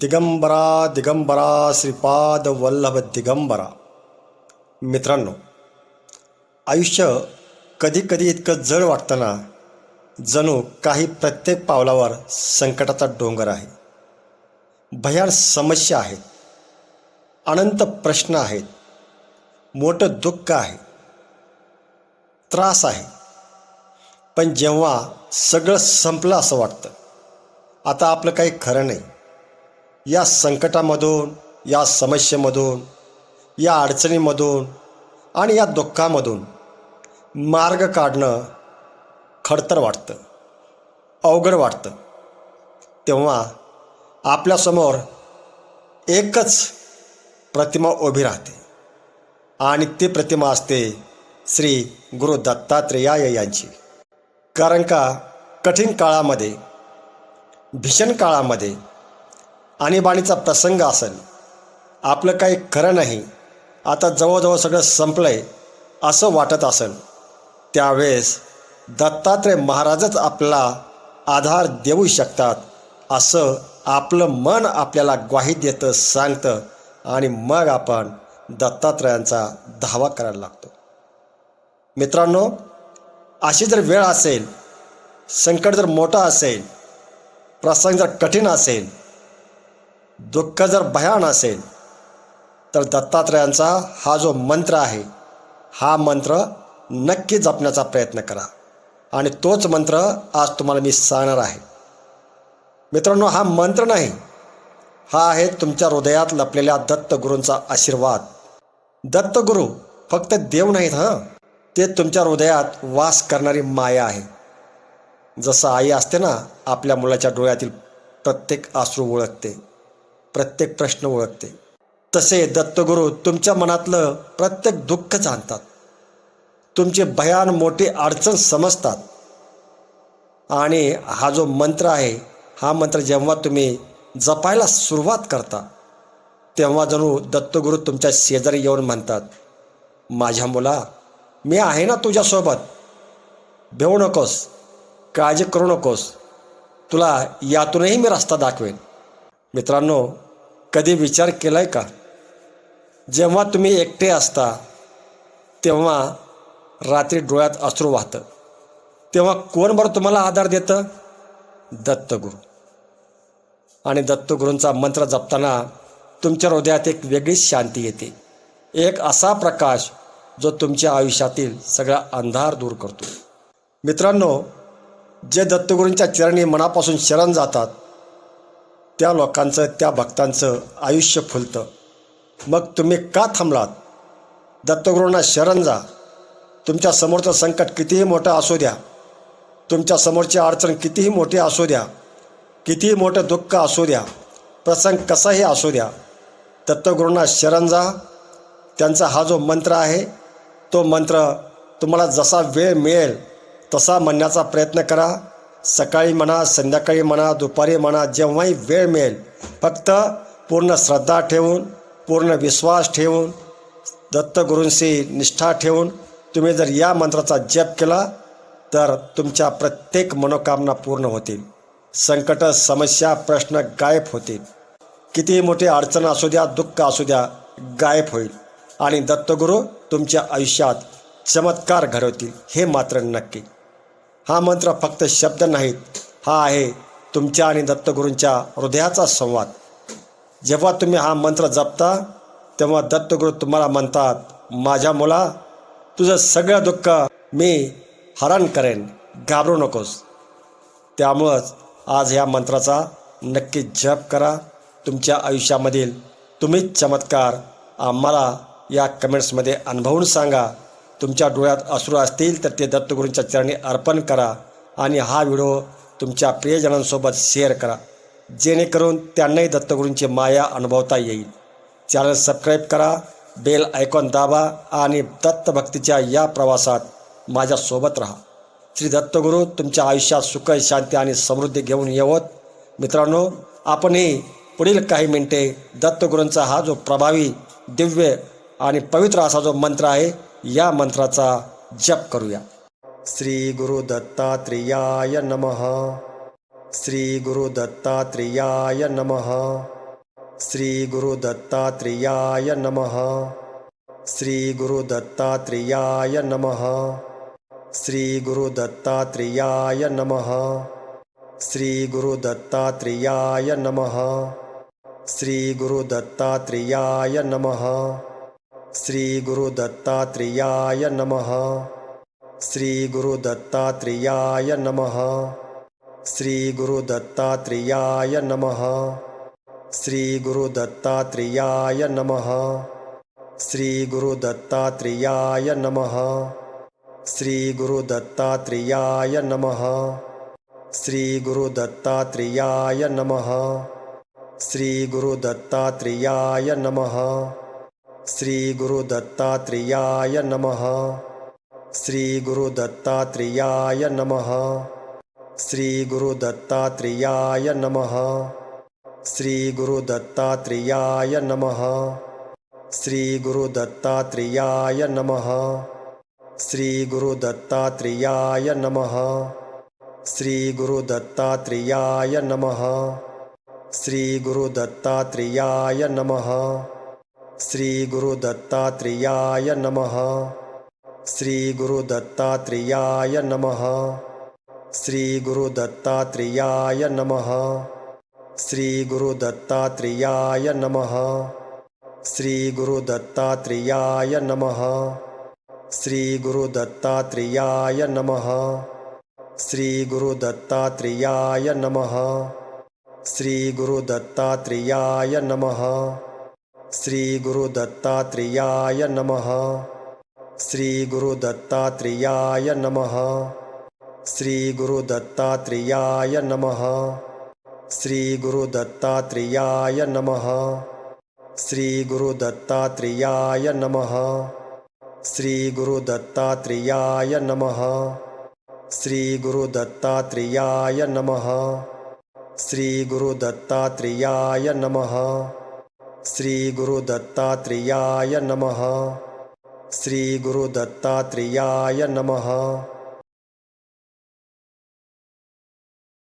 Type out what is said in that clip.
दिगंबरा दिगंबरा श्रीपाद वल्लभ दिगंबरा. मित्रांनो आयुष्य कधी कधी इतकं जड वाटतं ना जणू काही प्रत्येक पावलावर संकटाचा डोंगर आहे. भयान समस्या आहेत. अनंत प्रश्न आहेत. मोठं दुःख आहे. त्रास आहे. पण जेव्हा सगळं संपलं असं वाटतं आता आपलं काही खरं नाही. या संकटामधून या समस्येमधून या अडचणीमधून आणि या दुःखामधून मार्ग काढणं खडतर वाटतं अवघड वाटतं. तेव्हा आपल्यासमोर एकच प्रतिमा उभी राहते आणि ती प्रतिमा असते श्री गुरु दत्तात्रेया यांची. कारण का? कठीण काळामध्ये भीषण काळामध्ये आणीबाणीचा प्रसंग असेल. आपलं काही खरं नाही. आता जवळजवळ सगळं संपलं आहे असं वाटत असेल. त्यावेळेस दत्तात्रय महाराजच आपला आधार देऊ शकतात असं आपलं मन आपल्याला ग्वाही देतं सांगतं आणि मग आपण दत्तात्रयांचा धावा करायला लागतो. मित्रांनो अशी जर वेळ असेल संकट जर मोठं असेल प्रसंग जर कठीण असेल दुःख जर भयान असेल तर दत्तात्रयांचा हा जो मंत्र आहे हा मंत्र नक्की जपण्याचा प्रयत्न करा. आणि तोच मंत्र आज तुम्हाला मी सांगणार आहे. मित्रांनो हा मंत्र नाही हा आहे तुमच्या हृदयात लपलेल्या दत्तगुरूंचा आशीर्वाद. दत्तगुरू फक्त देव नाहीत हां? ते तुमच्या हृदयात वास करणारी माया आहे. जसं आई असते ना आपल्या मुलाच्या डोळ्यातील प्रत्येक आसरू ओळखते. प्रत्येक प्रश्न ओळखते. तसे दत्तगुरू तुमच्या मनातलं प्रत्येक दुःख जाणतात. तुमचे भयान मोठी अडचण समजतात. आणि हा जो मंत्र आहे हा मंत्र जेव्हा तुम्ही जपायला सुरुवात करता तेव्हा जणू दत्तगुरू तुमच्या शेजारी येऊन म्हणतात माझ्या मुला मी आहे ना तुझ्यासोबत. भेऊ नकोस काळजी करू नकोस. तुला यातूनही मी रस्ता दाखवेन. मित्रांनो कधी विचार केला आहे का? जेव्हा तुम्ही एकटे असता तेव्हा रात्री डोळ्यात अश्रू वाहतं. तेव्हा कोण बरं तुम्हाला आधार देतं? दत्तगुरू. आणि दत्तगुरूंचा मंत्र जपताना तुमच्या हृदयात एक वेगळीच शांती येते. एक असा प्रकाश जो तुमच्या आयुष्यातील सगळा अंधार दूर करतो. मित्रांनो जे दत्तगुरूंच्या चरणी मनापासून शरण जातात त्या लोकांचं त्या भक्तांचं आयुष्य फुलतं. मग तुम्ही का थांबलात? दत्तगुरूंना शरण जा. तुमच्या समोरचं संकट कितीही मोठं असू द्या. तुमच्या समोरची अडचण कितीही मोठी असू द्या. कितीही मोठं दुःख असू द्या. प्रसंग कसाही असू द्या. दत्तगुरूंना शरण जा. त्यांचा हा जो मंत्र आहे तो मंत्र तुम्हाला जसा वेळ मिळेल तसा म्हणण्याचा प्रयत्न करा. सकाळी म्हणा संध्याकाळी म्हणा दुपारी म्हणा जेव्हाही वेळ मिळेल फक्त पूर्ण श्रद्धा ठेवून पूर्ण विश्वास ठेवून दत्तगुरूंशी निष्ठा ठेवून तुम्ही जर या मंत्राचा जप केला तर तुमच्या प्रत्येक मनोकामना पूर्ण होतील. संकट समस्या प्रश्न गायब होतील. कितीही मोठी अडचण असू द्या दुःख असू द्या गायब होईल. आणि दत्तगुरू तुमच्या आयुष्यात चमत्कार घडवतील हे मात्र नक्की. हा मंत्र फक्त शब्द नाहीत. हा आहे तुमच्या आणि दत्तगुरूंच्या हृदयाचा संवाद. जेव्हा तुम्ही हा मंत्र जपता तेव्हा दत्तगुरू तुम्हाला म्हणतात माझ्या मुला तुझं सगळं दुःख मी हरण करेन. घाबरू नकोस. त्यामुळंच आज ह्या मंत्राचा नक्की जप करा. तुमच्या आयुष्यामधील तुम्हीच चमत्कार आम्हाला या कमेंट्समध्ये अनुभवून सांगा. तुमच्या डोळ्यात अश्रू असतील तर ते दत्तगुरूंच्या चरणी अर्पण करा आणि हा व्हिडिओ तुमच्या प्रियजनांसोबत शेअर करा. जेणेकरून त्यांनाही दत्तगुरूंची माया अनुभवता येईल. चॅनल सबस्क्राईब करा बेल आयकॉन दाबा आणि दत्तभक्तीच्या या प्रवासात माझ्यासोबत राहा. श्री दत्तगुरू तुमच्या आयुष्यात सुख शांती आणि समृद्धी घेऊन येवत मित्रांनो आपणही पुढील काही मिनिटे दत्तगुरूंचा हा जो प्रभावी दिव्य आणि पवित्र असा जो मंत्र आहे या मंत्राचा जप करूया. श्री गुरु दत्तात्रेयाय नमः. श्री गुरु दत्तात्रेयाय नमः. श्री गुरु दत्तात्रेयाय नमः. श्री गुरु दत्तात्रेयाय नमः. श्री गुरु दत्तात्रेयाय नमः. श्री गुरु दत्तात्रेयाय नमः. श्री गुरु दत्तात्रेयाय नमः. श्रीगुरुदत्तात्रियाय नमः। श्रीगुरुदत्तात्रियाय नमः। श्रीगुरुदत्तात्रियाय नमः। श्रीगुरुदत्तात्रियाय नमः। श्रीगुरुदत्तात्रियाय नमः। श्रीगुरुदत्तात्रियाय नमः। श्रीगुरुदत्तात्रियाय नमः। श्रीगुरुदत्तात्रियाय नमः। श्रीगुरुदत्तात्रियाय नमः। श्रीगुरुदत्तात्रियाय नमः। श्रीगुरुदत्तात्रियाय नमः। श्रीगुरुदत्तात्रियाय नमः। श्रीगुरुदत्तात्रियाय नमः। श्रीगुरुदत्तात्रियाय नमः। श्रीगुरुदत्तात्रियाय नमः। श्रीगुरुदत्तात्रियाय नमः। श्रीगुरुदत्तात्रेयाय नमः। श्रीगुरुदत्तात्रेयाय नमः। श्रीगुरुदत्तात्रेयाय नमः। श्रीगुरुदत्तात्रेयाय नमः। श्रीगुरुदत्तात्रेयाय नमः। श्रीगुरुदत्तात्रेयाय नमः। श्रीगुरुदत्तात्रेयाय नमः। श्रीगुरुदत्तात्रेयाय नमः। श्रीगुरुदत्तात्रेयाय नमः। श्रीगुरुदत्तात्रेयाय नमः। श्रीगुरुदत्तात्रेयाय नमः। श्रीगुरुदत्तात्रेयाय नमः। श्रीगुरुदत्तात्रेयाय नमः। श्रीगुरुदत्तात्रेयाय नमः। श्रीगुरुदत्तात्रेयाय नमः। श्रीगुरुदत्तात्रेयाय नमः। श्रीगुरुदत्तात्रियाय नमः। श्रीगुरुदत्तात्रियाय नमः।